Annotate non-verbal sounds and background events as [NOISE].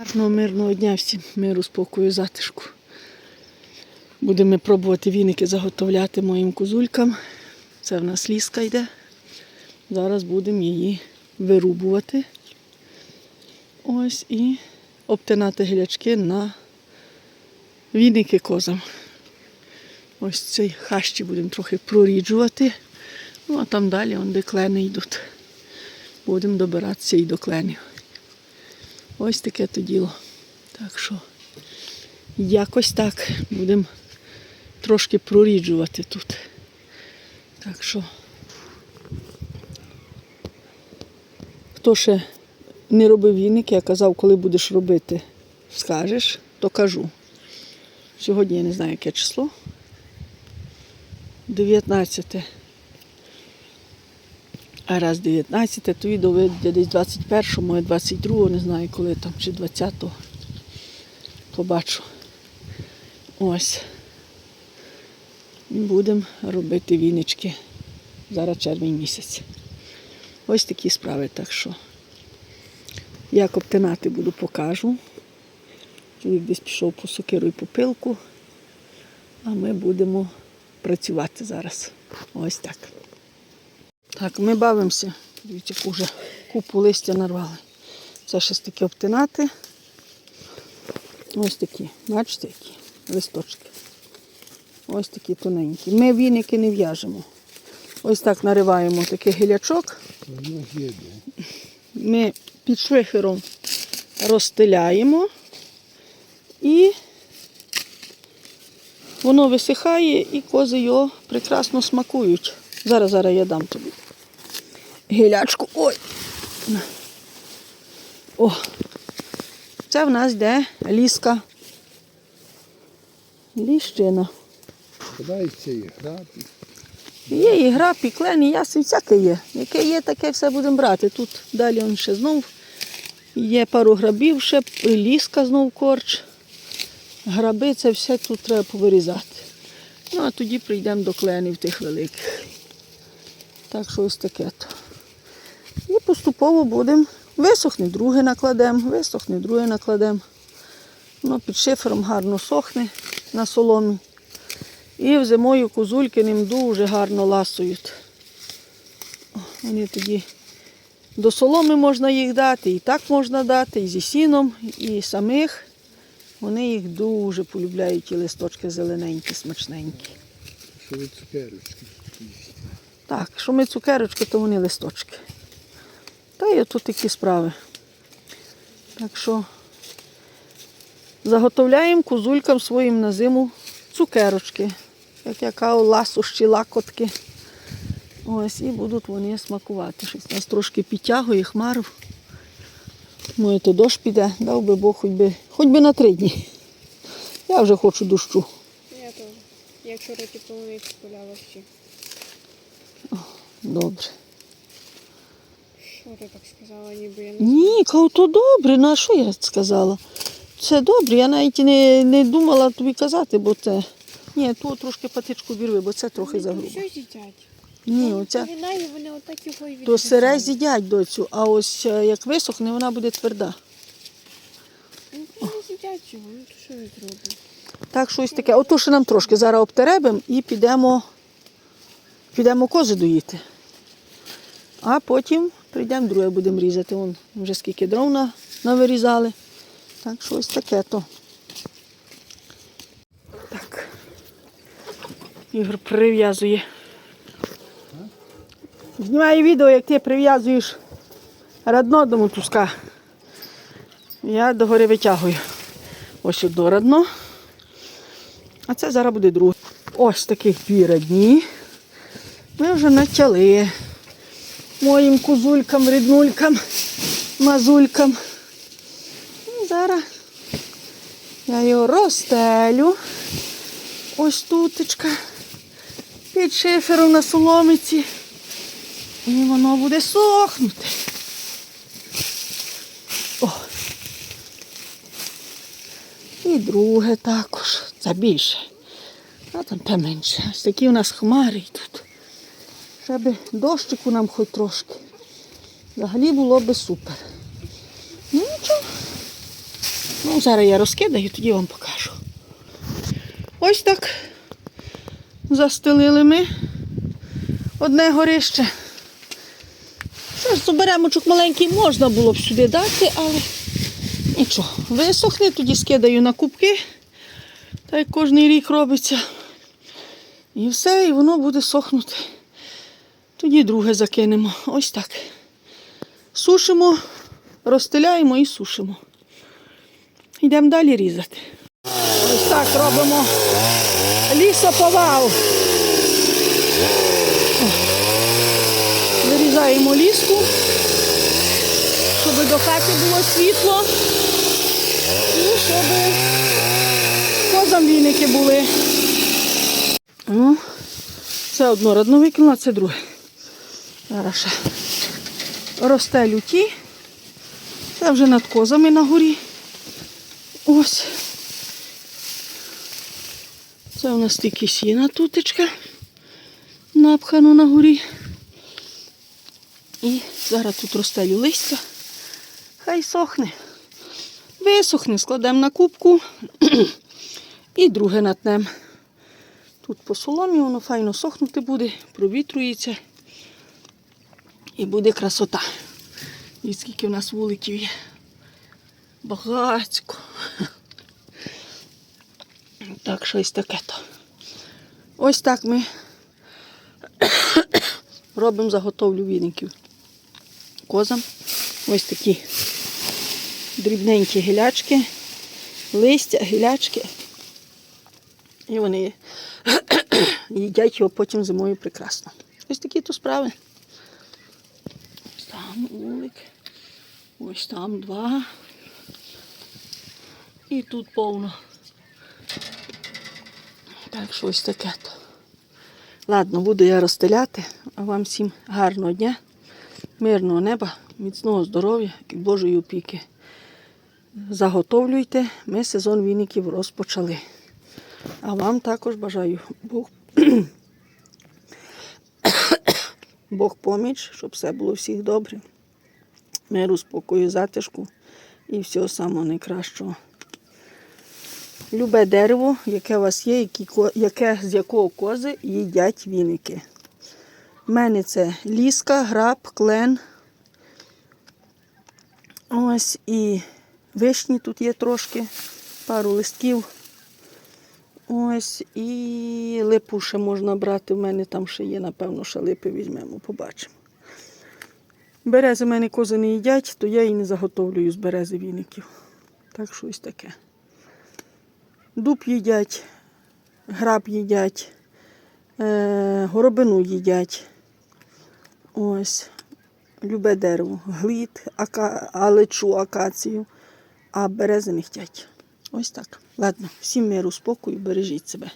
Гарного мирного дня всім, миру, спокою, затишку. Будемо пробувати віники заготовляти моїм козулькам. Це в нас ліска йде. Зараз будемо її вирубувати. Ось і обтинати гілячки на віники козам. Ось цей хащі будемо трохи проріджувати. Ну, а там далі де клени йдуть. Будемо добиратися і до кленів. Ось таке то діло. Так що якось так будемо трошки проріджувати тут. Так що, хто ще не робив віники, я казав, коли будеш робити, скажеш, то кажу. Сьогодні я не знаю, яке число. 19. А раз 19, то відео вийде десь 21, моє 22, не знаю коли там, чи 20-го. Побачу. Ось. І будемо робити віночки. Зараз червень місяць. Ось такі справи, так що. Як обтинати буду, покажу. Чоловік десь пішов по сокиру і по пилку, а ми будемо працювати зараз. Ось так. Так, ми бавимося. Дивіться, вже купу листя нарвали. Це щось таке обтинати. Ось такі, бачите, які листочки. Ось такі тоненькі. Ми віники не в'яжемо. Ось так нариваємо такий гілячок. Ми під швихером розстеляємо і воно висихає і кози його прекрасно смакують. Зараз, зараз я дам тобі. Гілячку. Ой. О. Це в нас йде ліска. Ліщина. Подай цієї грати. Є і гра, і клен, і ясень, всяке є. Яке є, таке все будемо брати. Тут далі он ще знов є пару грабів, ще ліска знов корч. Граби, це все тут треба повирізати. Ну, а тоді прийдемо до кленів тих великих. Так що ось таке то. Поступово будемо. Висохне, друге накладемо, висохне, друге накладемо. Воно під шифером гарно сохне на соломі. І зимою козульки ним дуже гарно ласують. Вони тоді до соломи можна їх дати, і так можна дати, і зі сіном, і самих. Вони їх дуже полюбляють, ті листочки зелененькі, смачненькі. Що ви цукерочки. Так, що ми цукерочки, то вони листочки. Та й тут такі справи. Так що заготовляємо козулькам своїм на зиму цукерочки. Як яка ласощі, лакотки. Ось, і будуть вони смакувати. Щось нас трошки підтягує хмару. Ну, то дощ піде, дав би Бог хоч би, хоч би на три дні. Я вже хочу дощу. Я теж. Я вчора ті полуниці поляла ще. Добре. Ти так сказала, ніби я не Ні, кажу, то добре, ну а що я сказала? Це добре, я навіть не, не думала тобі казати, бо це. Ні, ту трошки патичку вірви, бо це трохи загрубо. Що з'їдять? Ні, оця Вона і вони отак його і то сире з'їдять доцю, а ось е, як висохне, вона буде тверда. Ну, вони з'їдять його, ну то що я зроблю? Так що ось таке. Ото ще нам трошки зараз обтеребимо і підемо, підемо кози доїти. А потім прийдемо друге будемо різати. Вон вже скільки дров навирізали. Так що ось таке то. Так. Ігор прив'язує. Знімаю відео, як ти прив'язуєш радно до мотузка. Я догори витягую. Ось до радно. А це зараз буде друге. Ось таких дві радні. Ми вже натяли моїм кузулькам, ріднулькам, мазулькам. І зараз я його розстелю. Ось тутечка. Під шифером на соломиці. І воно буде сохнути. О. І друге також. Це більше. А там те менше. Ось такі у нас хмари йдуть. Щоб дощику нам хоч трошки. Взагалі було би супер. Ну нічого. Ну, зараз я розкидаю, тоді вам покажу. Ось так застелили ми одне горище. Що ж, зуберемочок маленький можна було б сюди дати, але нічого. Висохне, тоді скидаю на кубки. Так як кожен рік робиться. І все, і воно буде сохнути. Тоді друге закинемо. Ось так. Сушимо, розстеляємо і сушимо. Йдемо далі різати. Ось так робимо лісоповал. Вирізаємо ліску, щоб до хати було світло і щоб козам віники були. Ну, це однородно викинула, це друге. Зараз ще розстелю ті. Це вже над козами на горі. Ось. Це у нас тільки сіна тутечка напхано на горі. І зараз тут розстелю листя. Хай сохне. Висохне, складемо на кубку і друге натнем. Тут по соломі воно файно сохнути буде, провітрується і буде красота. І скільки в нас вуликів є. Багацько. Так, щось таке то. Ось так ми робимо заготовлю віників. Козам. Ось такі дрібненькі гілячки, листя, гілячки. І вони [COUGHS] їдять його потім зимою прекрасно. Ось такі то справи. Вулик. Ось там два. І тут повно. Так що ось таке то. Ладно, буду я розстеляти, а вам всім гарного дня, мирного неба, міцного здоров'я і Божої опіки. Заготовлюйте, ми сезон віників розпочали. А вам також бажаю Бог, Бог поміч, щоб все було всіх добре. Миру, спокою, затишку і всього самого найкращого. Любе дерево, яке у вас є, яке, з якого кози їдять віники. У мене це ліска, граб, клен. Ось і вишні тут є трошки, пару листків. Ось і липу ще можна брати. У мене там ще є, напевно, ще липи візьмемо, побачимо. Берези в мене кози не їдять, то я і не заготовлюю з берези віників. Так що ось таке. Дуб їдять, граб їдять, е, горобину їдять. Ось. Любе дерево. Глід, ака, алечу, акацію, а берези не хтять. Ось так. Ладно, всім миру, спокою, бережіть себе.